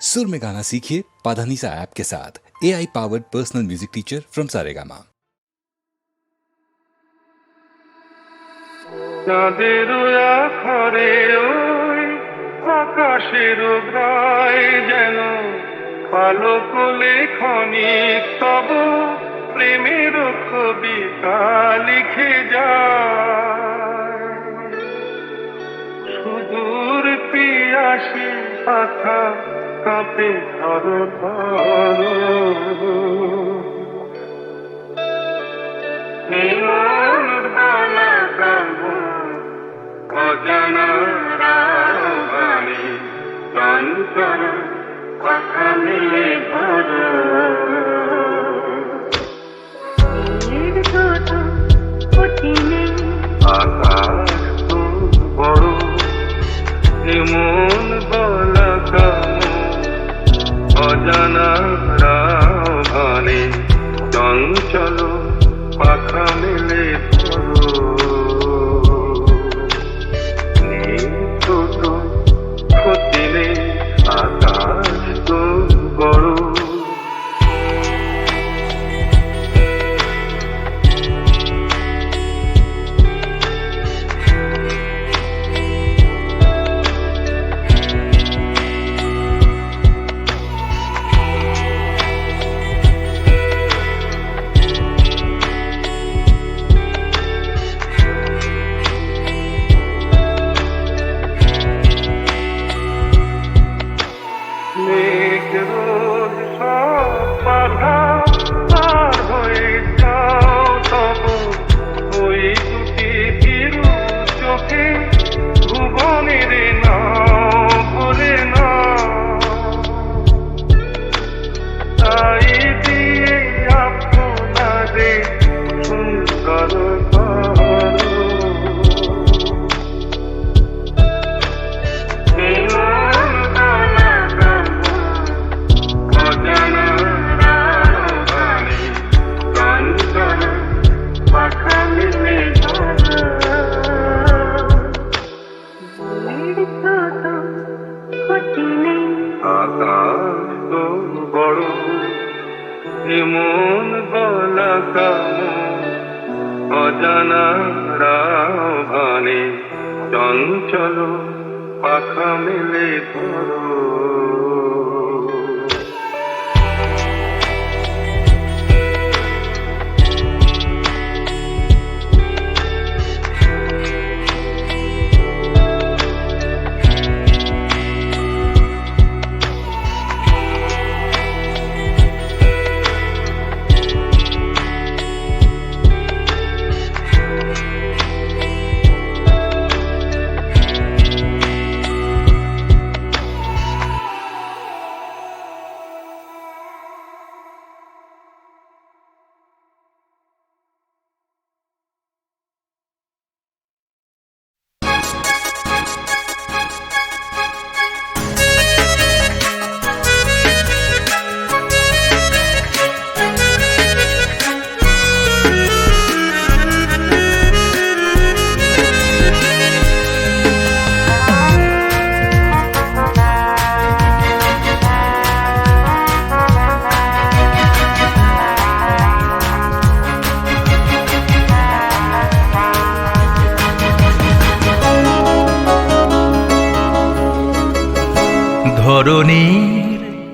सुर में गाना सीखिए पाधानीसा ऐप के साथ A I powered personal music teacher from Saregama চাঁদের আখরে ওই আকাশের প্রায় যেন কালো কোলে ক্ষণিক তব প্রেমের কবিতা লিখে যায় সুদূর পিয়াসী পাখা কাঁপে বালা কাবু অজানা রাগানি চঞ্চল কথা মিলে ধরো আকাশ বড় এমন অজানা রাগানি চঞ্চল পাখা চঞ্চল পাখা মেলে ধরো।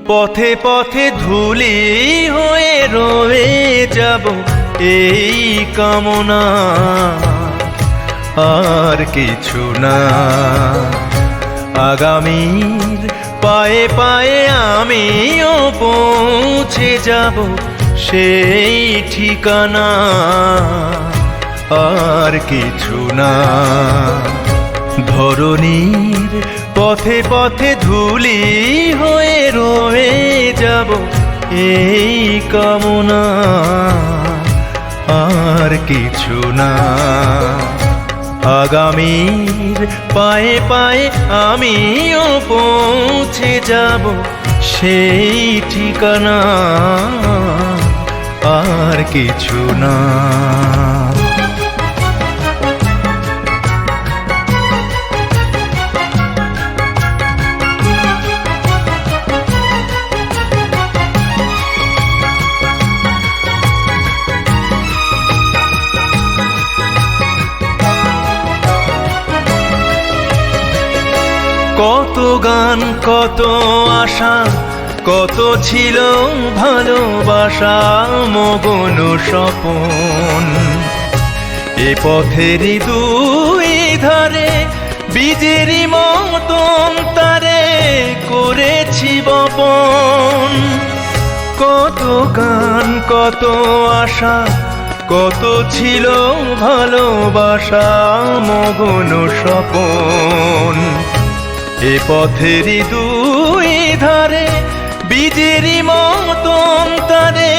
পথে পথে ধুলি হয়ে রয়ে যাব এই কামনা। আর কিছু না। আগামীর পায়ে পায়ে আমিও পৌঁছে যাব সেই ঠিকানা। আর কিছু না। ধরণীর পথে পথে ধুলি হয়ে রয়ে যাব এই কামনা। আর কিছু না। আগামীর পায়ে পায়ে আমিও পৌঁছে যাব সেই ঠিকানা। আর কিছু না। গান, কত আশা, কত ছিল ভালোবাসা, মগন স্বপন। এ পথেরই দুই ধারে বীজেরই মতন তারে করেছি বপন। কত গান, কত আশা, কত ছিল ভালোবাসা, মগন স্বপন। এ পথেরই দুই ধারে বীজেরই মতন তারে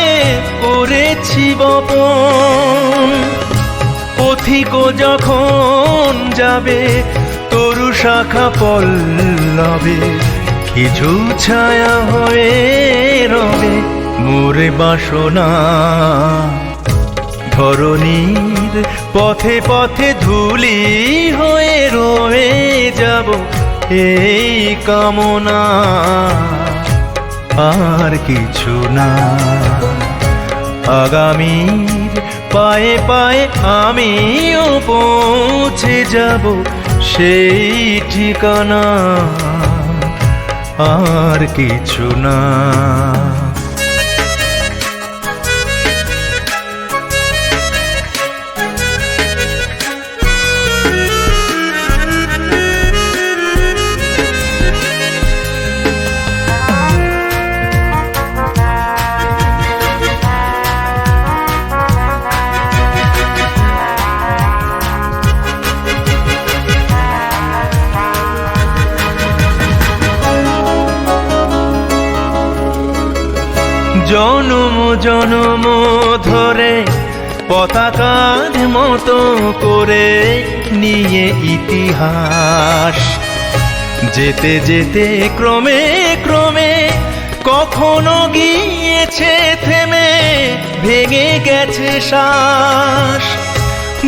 করেছি বপন। পথিক যখন যাবে, তরু শাখা পল্লবে, কিছু ছায়া হয়ে রবে মোরে বাসনা। ধরণীর পথে পথে ধুলি হয়ে রয়ে যাব এই কামনা আর কিছু না। আগামীর পায়ে পায়ে আমিও পৌঁছে যাব সেই ঠিকানা। আর কিছু না। জনম ধরে পতাকার মতো করে নিয়ে ইতিহাস। যেতে যেতে ক্রমে ক্রমে কখনো গিয়েছে থেমে, ভেঙে গেছে শ্বাস।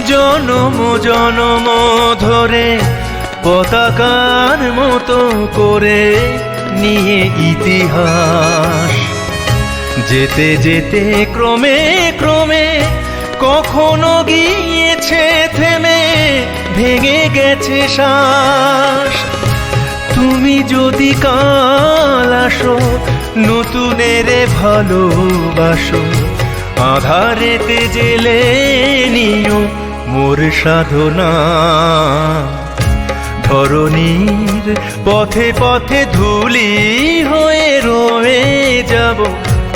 জনম জনম ধরে পতাকার মতো করে নিয়ে ইতিহাস। যেতে যেতে ক্রমে ক্রমে কখনো গিয়েছে থেমে, ভেঙে গেছে শ্বাস। তুমি যদি কাল আসো, নতুনের ভালোবাসো, আধারেতে জেলে নিও মোর সাধনা। ধরণীর পথে পথে ধুলি হয়ে রয়ে যাব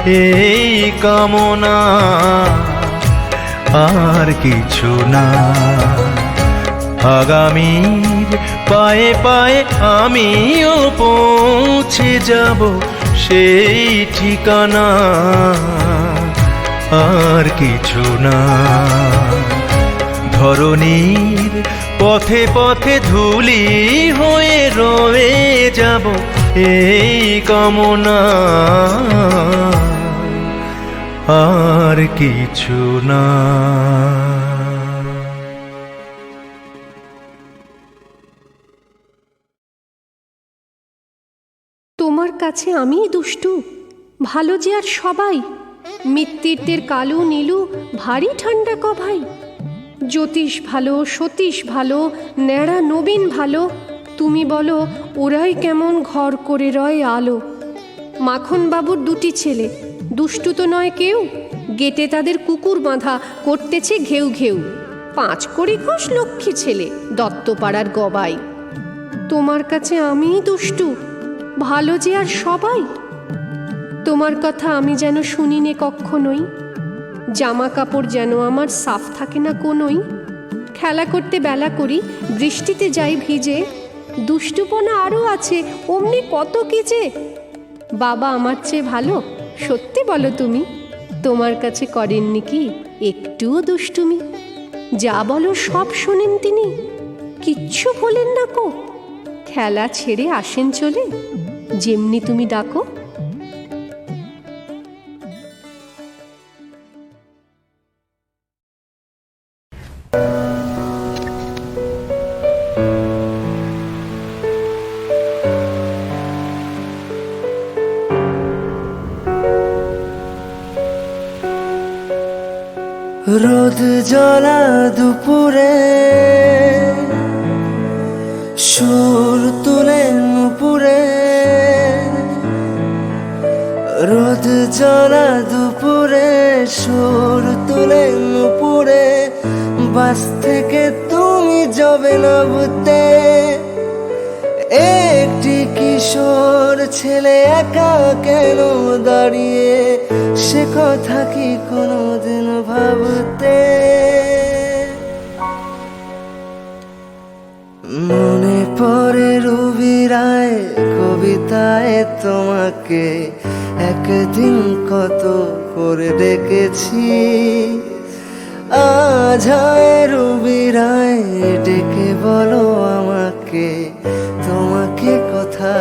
এই কামনা, আর কিছু না। আগামীর পায়ে পায়ে আমিও পৌঁছে যাব সেই ঠিকানা। আর কিছু না। ধরণীর পথে পথে ধুলি হয়ে রয়ে যাব এই কামনা, আর কিছু না। তোমার কাছে আমিই দুষ্টু, ভালো যে আর সবাই। মিত্তিরদের কালু নীলু, ভারী ঠান্ডা কভাই জ্যোতিষ ভালো, সতীশ ভালো, ন্যাড়া নবীন ভালো তুমি বলো, ওরাই কেমন ঘর করে রয় আলো। মাখন বাবুর দুটি ছেলে, দুষ্টু তো নয় কেউ। গেটে তাদের কুকুর বাঁধা, করতেছে ঘেউ ঘেউ। পাঁচ কড়ি ঘোষ লক্ষ্মী ছেলে, দত্তপাড়ার গবাই। তোমার কাছে আমিই দুষ্টু, ভালো যে আর সবাই? তোমার কথা আমি যেন শুনি নে কক্ষণই। জামা কাপড় যেন আমার সাফ থাকে না কোনোই। খেলা করতে বেলা করি, বৃষ্টিতে যাই ভিজে। দুষ্টুপনা আরও আছে, অমনি কত কি যে। বাবা আমার চেয়ে ভালো, সত্যি বলো তুমি, তোমার কাছে করেননি কি একটুও দুষ্টুমি? যা বলো সব শোনেন তিনি, কিচ্ছু বলেন না কো। খেলা ছেড়ে আসেন চলে, যেমনি তুমি ডাকো রোদ জ্বলা দুপুরে, সুর তুলে নুপুর। রোদ জ্বলা দুপুরে, সুর তুলে নুপুরে। বাস থেকে তুমি যাবে না বুঝতে। একটি কিশোর ছেলে একা কেন দাঁড়িয়ে? সে কথা কি কোনোদিন ভাবতে? মনে পড়ে রবি রায় কবিতায় তোমাকে একদিন কত করে ডেকেছি। আজ রবি রায় ডেকে বলো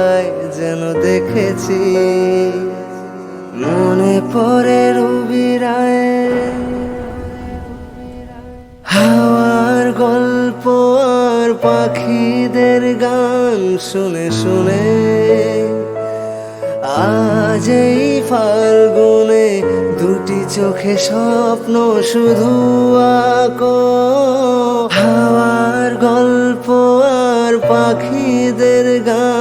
কোথায় যেন দেখেছি। মনে পড়ে রবি রায় হাওয়ার গল্প আর পাখিদের গান শুনে শুনে। আজ এই ফাল্গুনে দুটি চোখে স্বপ্ন শুধু আঁকো। হাওয়ার গল্প আর পাখিদের গান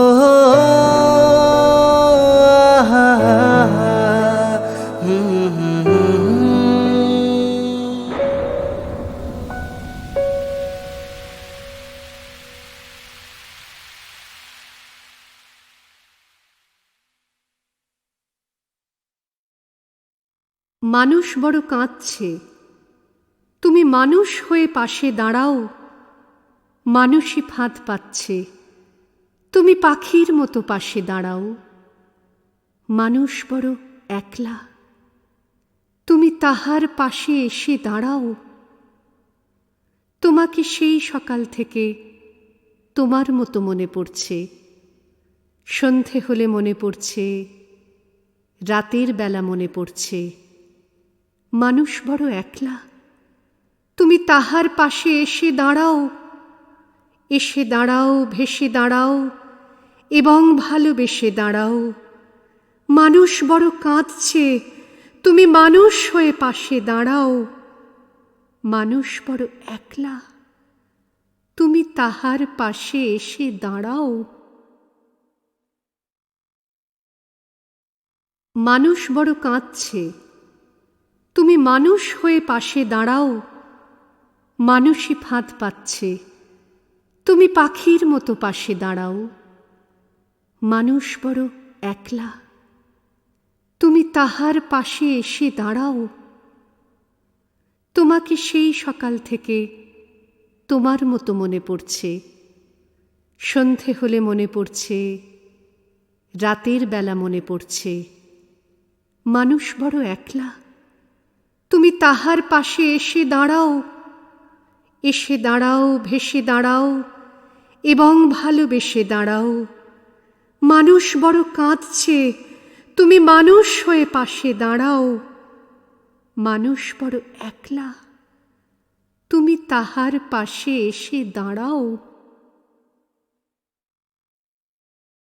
মানুষ বড় কাঁদছে। তুমি মানুষ হয়ে পাশে দাঁড়াও। মানুষই ফাঁদ পাচ্ছে। তুমি পাখির মতো পাশে দাঁড়াও। মানুষ বড় একলা। তুমি তাহার পাশে এসে দাঁড়াও। তোমাকে সেই সকাল থেকে তোমার মতো মনে পড়ছে। সন্ধে হলে মনে পড়ছে। রাতের বেলা মনে পড়ছে। মানুষ বড় একলা। তুমি তাহার পাশে এসে দাঁড়াও। এসে দাঁড়াও, ভেসে দাঁড়াও। এবং ভালোবেসে দাঁড়াও। মানুষ বড় কাঁদছে, তুমি মানুষ হয়ে পাশে দাঁড়াও। মানুষ বড় একলা, তুমি তাহার পাশে এসে দাঁড়াও। মানুষ বড় কাঁদছে, তুমি মানুষ হয়ে পাশে দাঁড়াও। মানুষই ফাঁদ পাচ্ছে, তুমি পাখির মতো পাশে দাঁড়াও। মানুষ বড় একলা। তুমি তাহার পাশে এসে দাঁড়াও। তোমাকে সেই সকাল থেকে তোমার মতো মনে পড়ছে। সন্ধে হলে মনে পড়ছে, রাতের বেলা মনে পড়ছে, মানুষ বড় একলা। তুমি তাহার পাশে এসে দাঁড়াও এসে দাঁড়াও, ভেসে দাঁড়াও, এবং ভালোবেসে দাঁড়াও। মানুষ বড় কাঁদছে। তুমি মানুষ হয়ে পাশে দাঁড়াও। মানুষ বড় একলা। তুমি তাহার পাশে এসে দাঁড়াও।